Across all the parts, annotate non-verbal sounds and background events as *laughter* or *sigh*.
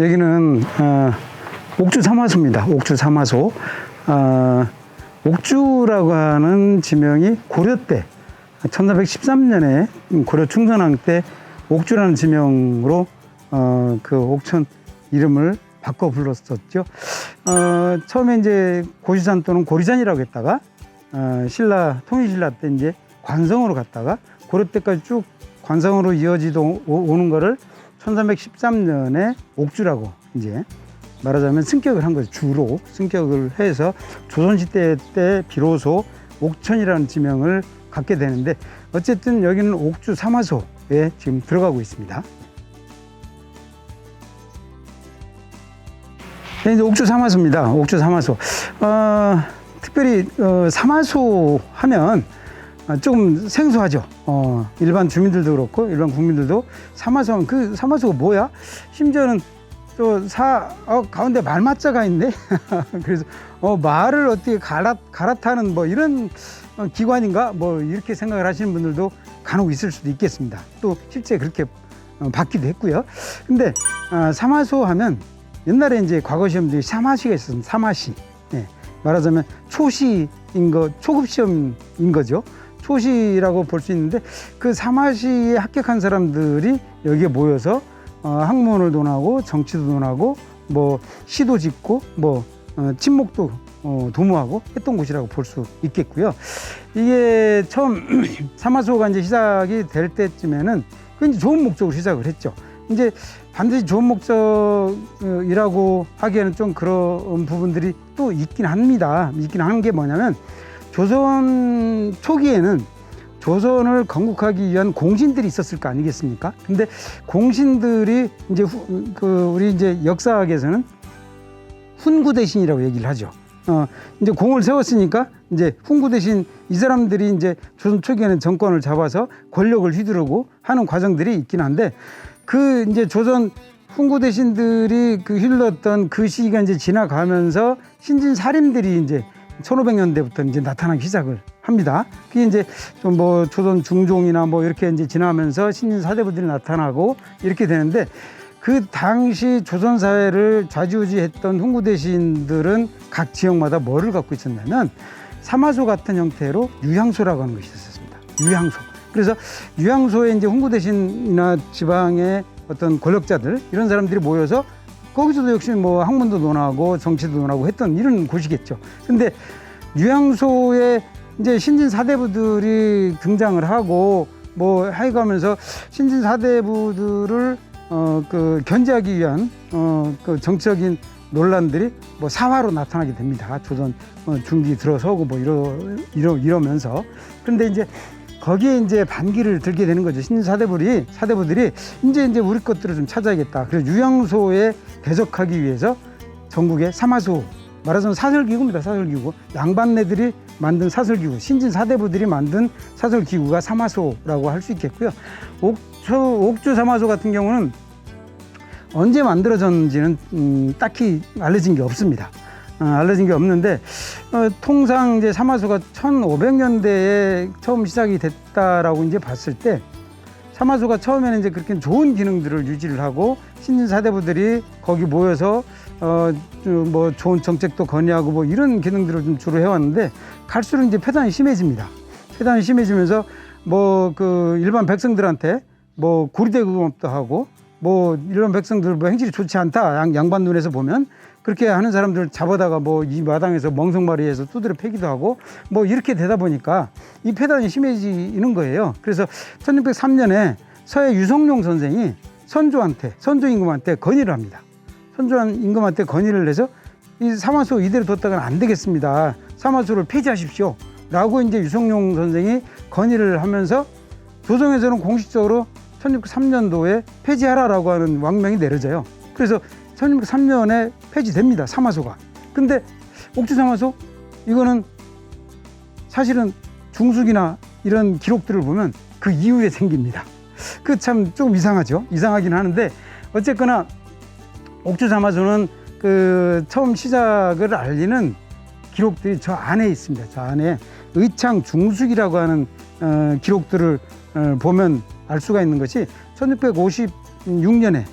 여기는 어, 옥주 사마소입니다. 옥주 사마소. 어, 옥주라고 하는 지명이 고려 때 1413년에 고려 충선왕 때 옥주라는 지명으로 어, 그 옥천 이름을 바꿔 불렀었죠. 어, 처음에 이제 고시산 또는 고리산이라고 했다가 어, 신라 통일신라 때 이제 관성으로 갔다가 고려 때까지 쭉 관성으로 이어지도 오- 오는 거를 1313년에 옥주라고 이제 말하자면 승격을 한 거죠. 주로 승격을 해서 조선시대 때 비로소 옥천이라는 지명을 갖게 되는데 어쨌든 여기는 옥주 사마소에 지금 들어가고 있습니다. 네, 이제 옥주 사마소입니다. 옥주 사마소. 어, 특별히 어, 사마소 하면 어, 조금 생소하죠. 어, 일반 주민들도 그렇고 일반 국민들도 사마소 하면 그 사마소가 뭐야? 심지어는 또 사, 어, 가운데 말맞자가 있네. *laughs* 그래서 어, 말을 어떻게 갈아, 갈아타는 뭐 이런 어, 기관인가? 뭐 이렇게 생각을 하시는 분들도 간혹 있을 수도 있겠습니다. 또 실제 그렇게 어, 받기도 했고요. 근데 아, 사마소 하면 옛날에 이제 과거 시험들이 사마시가 있었습니다. 사마시. 예, 말하자면 초시인 거, 초급 시험인 거죠. 초시라고 볼 수 있는데 그 사마시에 합격한 사람들이 여기에 모여서 어, 학문을 논하고 정치도 논하고 뭐 시도 짓고 뭐 어, 친목도 어, 도모하고 했던 곳이라고 볼 수 있겠고요. 이게 처음 *clears throat* 사마소가 이제 시작이 될 때쯤에는 굉장히 좋은 목적으로 시작을 했죠. 이제 반드시 좋은 목적이라고 하기에는 좀 그런 부분들이 또 있긴 합니다. 있긴 하는 게 뭐냐면 조선 초기에는 조선을 건국하기 위한 공신들이 있었을 거 아니겠습니까? 근데 공신들이 이제 후, 그 우리 이제 역사학에서는 훈구 대신이라고 얘기를 하죠. 어, 이제 공을 세웠으니까 이제 훈구 대신 이 사람들이 이제 조선 초기에는 정권을 잡아서 권력을 휘두르고 하는 과정들이 있긴 한데 그 이제 조선 훈구 대신들이 그 휘둘렀던 그 시기가 이제 지나가면서 신진 사림들이 이제 1500년대부터 이제 나타나기 시작을 합니다. 그게 이제 좀 뭐 조선 중종이나 뭐 이렇게 이제 지나면서 신진 사대부들이 나타나고 이렇게 되는데 그 당시 조선 사회를 좌지우지했던 훈구 대신들은 각 지역마다 뭐를 갖고 있었냐면 사마소 같은 형태로 유향소라고 하는 것이 있었습니다. 유향소. 그래서 유향소에 이제 훈구 대신이나 지방의 어떤 권력자들 이런 사람들이 모여서 거기서도 역시 뭐 학문도 논하고 정치도 논하고 했던 이런 곳이겠죠. 근데 유향소에 이제 신진 사대부들이 등장을 하고 뭐 해가면서 신진 사대부들을 어 그 견제하기 위한 어 그 정치적인 논란들이 뭐 사화로 나타나게 됩니다. 조선 어, 중기 들어서고 뭐 이러 이러 이러면서 그런데 이제 거기에 이제 반기를 들게 되는 거죠. 신진 사대부들이 사대부들이 이제 이제 우리 것들을 좀 찾아야겠다. 그래서 유양소에 대적하기 위해서 전국에 사마소 말하자면 사설기구입니다. 사설기구 양반네들이 만든 사설기구 신진 사대부들이 만든 사설기구가 사마소라고 할 수 있겠고요. 옥주 옥주 사마소 같은 경우는 언제 만들어졌는지는 음, 딱히 알려진 게 없습니다. 어, 알려진 게 없는데 어, 통상 이제 사마소가 1500년대에 처음 시작이 됐다라고 이제 봤을 때 사마소가 처음에는 이제 그렇게 좋은 기능들을 유지를 하고 신진 사대부들이 거기 모여서 어뭐 좋은 정책도 건의하고 뭐 이런 기능들을 좀 주로 해왔는데 갈수록 이제 폐단이 심해집니다. 폐단이 심해지면서 뭐 그 일반 백성들한테 뭐 구리대금업도 하고 뭐 일반 백성들 뭐 행실이 좋지 않다 양, 양반 눈에서 보면 그렇게 하는 사람들 잡아다가 뭐 이 마당에서 멍석마리해서 두드려 패기도 하고 뭐 이렇게 되다 보니까 이 폐단이 심해지는 거예요. 그래서 1603년에 서해 유성룡 선생이 선조한테 선조 임금한테 건의를 합니다. 선조한 임금한테 건의를 해서 이 사마소 이대로 뒀다가는 안 되겠습니다. 사마소를 폐지하십시오. 라고 이제 유성룡 선생이 건의를 하면서 조정에서는 공식적으로 1603년도에 폐지하라라고 하는 왕명이 내려져요. 그래서 1603년에 폐지됩니다. 사마소가. 근데 옥주 사마소 이거는 사실은 중숙이나 이런 기록들을 보면 그 이후에 생깁니다. 그 참 조금 이상하죠. 이상하긴 하는데 어쨌거나 옥주 사마소는 그 처음 시작을 알리는 기록들이 저 안에 있습니다. 저 안에 의창 중숙이라고 하는 어, 기록들을 어, 보면 알 수가 있는 것이 1656년에 에,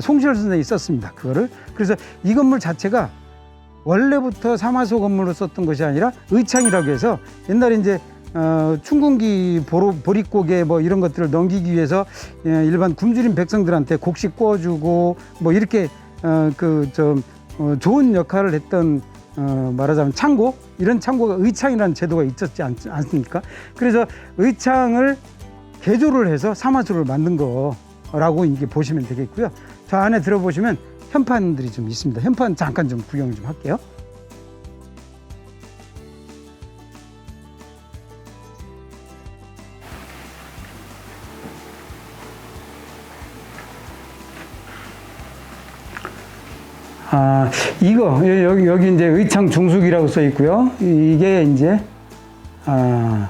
송시열 선생이 썼습니다. 그거를 그래서 이 건물 자체가 원래부터 사마소 건물로 썼던 것이 아니라 의창이라고 해서 옛날에 이제 어, 충군기 보로, 보릿고개 뭐 이런 것들을 넘기기 위해서 예, 일반 굶주린 백성들한테 곡식 구워주고 뭐 이렇게 어, 그좀 어, 좋은 역할을 했던 어, 말하자면 창고 이런 창고가 의창이라는 제도가 있었지 않, 않습니까? 그래서 의창을 개조를 해서 사마소를 만든 거 라고 이게 보시면 되겠고요. 저 안에 들어보시면 현판들이 좀 있습니다. 현판 잠깐 좀 구경 좀 할게요. 아, 이거 여기 여기 이제 의창 중숙이라고 써 있고요. 이- 이게 이제 아,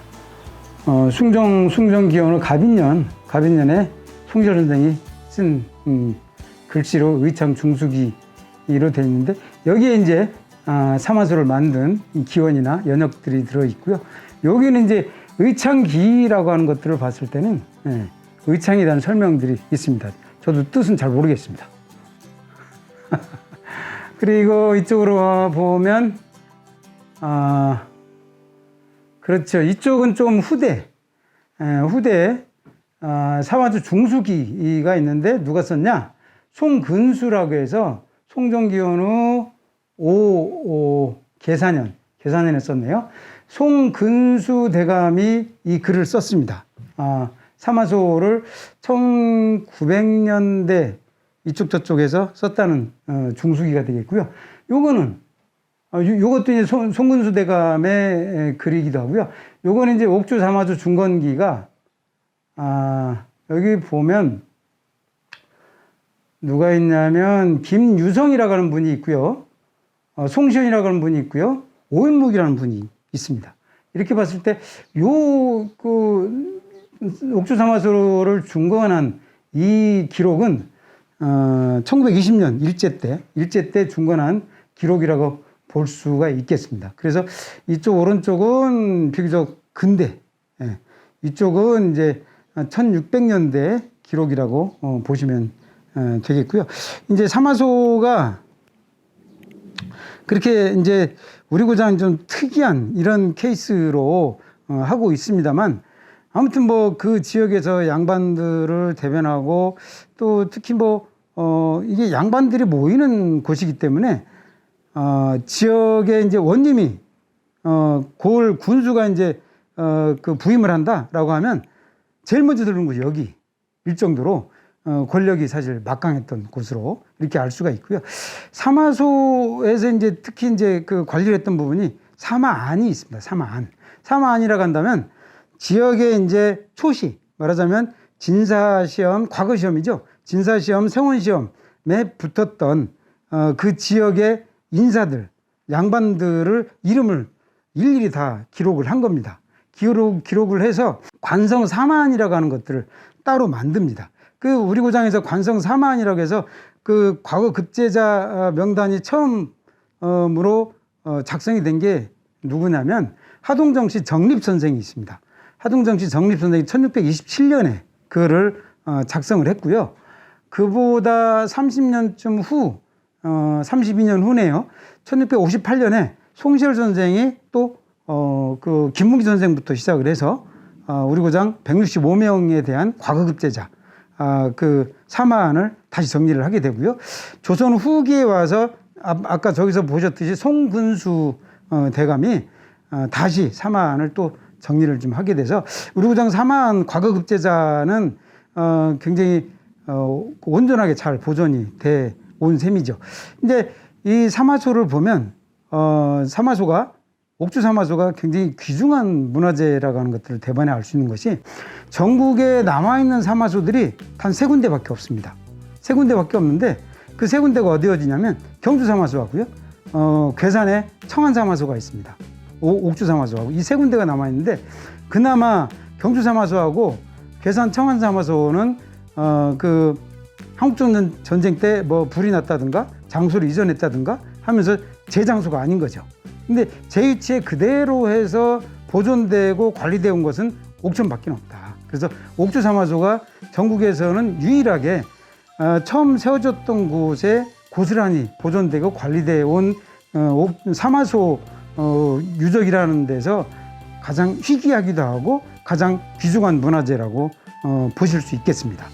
어, 숭정 숭정 기원을 갑인년 갑인년에 선생이 쓴 음, 글씨로 의창 중숙이로 되어 있는데 여기에 이제 아, 사마소를 만든 이 기원이나 연역들이 들어 있고요. 여기는 이제 의창기라고 하는 것들을 봤을 때는 예, 의창이라는 설명들이 있습니다. 저도 뜻은 잘 모르겠습니다. *laughs* 그리고 이쪽으로 와 보면 아 그렇죠 이쪽은 좀 후대 에, 후대 아, 사마주 중수기가 있는데 누가 썼냐 송근수라고 해서 송정기원 후 5, 5 계산년 계산년에 썼네요 송근수 대감이 이 글을 썼습니다 아, 사마소를 1900년대 이쪽 저쪽에서 썼다는 어, 중수기가 되겠고요. 요거는 어, 요, 요것도 이제 송, 송근수 대감의 에, 글이기도 하고요. 요거는 이제 옥주 사마주 중건기가 아, 여기 보면 누가 있냐면 김유성이라고 하는 분이 있고요. 어, 송시현이라고 하는 분이 있고요. 오윤묵이라는 분이 있습니다. 이렇게 봤을 때 요 그 옥주 사마소를 중건한 이 기록은 어, 1920년 일제 때, 일제 때 중건한 기록이라고 볼 수가 있겠습니다. 그래서 이쪽 오른쪽은 비교적 근대, 예, 이쪽은 이제 1600년대 기록이라고 어, 보시면 어, 되겠고요. 이제 사마소가 그렇게 이제 우리 고장 좀 특이한 이런 케이스로 어, 하고 있습니다만 아무튼 뭐 그 지역에서 양반들을 대변하고 또 특히 뭐 어, 이게 양반들이 모이는 곳이기 때문에 어, 지역에 이제 원님이 어, 골 군수가 이제 어, 그 부임을 한다라고 하면 제일 먼저 들는 곳이 여기 일 정도로 어, 권력이 사실 막강했던 곳으로 이렇게 알 수가 있고요. 사마소에서 이제 특히 이제 그 관리를 했던 부분이 사마안이 있습니다. 사마안. 사마안이라고 한다면 지역의 이제 초시 말하자면 진사시험 과거 시험이죠. 진사시험 생원시험에 붙었던 어, 그 지역의 인사들 양반들을 이름을 일일이 다 기록을 한 겁니다. 기록, 기록을 해서 관성 사만이라고 하는 것들을 따로 만듭니다. 그 우리 고장에서 관성 사만이라고 해서 그 과거 급제자 어, 명단이 처음으로 어, 작성이 된 게 누구냐면 하동정 씨 정립 선생이 있습니다. 하동정 씨 정립 선생이 1627년에 그거를 어, 작성을 했고요. 그보다 30년쯤 후, 어, 32년 후네요. 1658년에 송시열 선생이 또, 어, 그, 김문기 선생부터 시작을 해서, 어, 우리 고장 165명에 대한 과거급제자, 아, 그 사마안을 다시 정리를 하게 되고요. 조선 후기에 와서 아, 아까 저기서 보셨듯이 송근수 어, 대감이 어, 다시 사마안을 또 정리를 좀 하게 돼서 우리 고장 사마안 과거급제자는 어, 굉장히 어, 온전하게 잘 보존이 돼 온 셈이죠. 근데 이 사마소를 보면 어, 사마소가 옥주 사마소가 굉장히 귀중한 문화재라고 하는 것들을 대반에 알 수 있는 것이 전국에 남아 있는 사마소들이 단 세 군데밖에 없습니다. 세 군데밖에 없는데 그 세 군데가 어디 어디냐면 경주 사마소하고요. 어, 괴산에 청안 사마소가 있습니다. 오- 옥주 사마소하고 이 세 군데가 남아 있는데 그나마 경주 사마소하고 괴산 청안 사마소는 어, 그 한국전 전쟁 때 뭐 불이 났다든가 장소를 이전했다든가 하면서 제 장소가 아닌 거죠. 근데 제 위치에 그대로 해서 보존되고 관리되어 온 것은 옥천밖에 없다. 그래서 옥주 사마소가 전국에서는 유일하게 어, 처음 세워졌던 곳에 고스란히 보존되고 관리되어 온 어, 옥- 사마소 어, 유적이라는 데서 가장 희귀하기도 하고 가장 귀중한 문화재라고 어, 보실 수 있겠습니다.